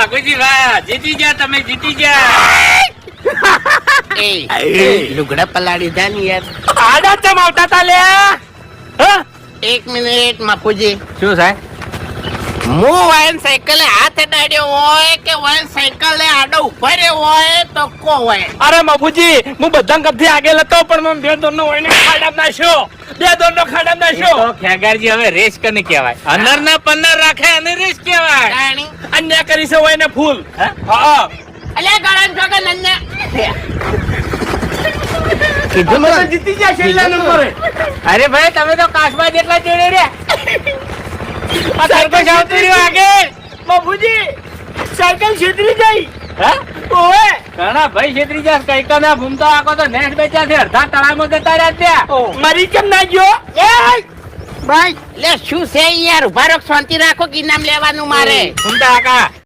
વાઘુજી વાહ જીતી ગયા તમે જીતી ગયા. એ લુગડા પલાડી દા ને યાર. આડા ચમ આવતા તા લે? એક મિનિટ માપુજી શું સાહેબ? હું વાયન સાયકલે હાથ અડાડ્યો હોય કે વાયન સાયકલે આડો ઊભા રહ્યો હોય તો કો હોય અરે માપુજી હું બધા કદથી આગળ હતો પણ મેં બે દોરનો હોય ને ખાડામાં નાખ્યો. બે દોરનો ખાડા નાખ્યો. શો ખેગારજી હવે રેસ કને કહેવાય. અનર ના પન્નર રાખે અને રેસ કહેવાય. અન્યા કરી છે હોય ને ફૂલ હા? અલ્યા ગળાન જીતી છેલ્લા નંબરે. અરે ભાઈ તમે તો કાશમાં જેટલા જોડે રે આ સરપંચ આવતું રહ્યું આગળ. બાપુજી સાયકલ છેતરી જઈ. હા? ઓએ ઘણા ભાઈ છેતરી જાય કઈ કના ભૂમતા આકો તો નેટ બેચ્યા છે. અડધા તળામાં જતા રહ્યા ત્યાં મરી કેમ ના ગયો? ભાઈ લે શું છે યાર ઊભા રહો શાંતિ રાખો કે નામ લેવાનું મારે આકા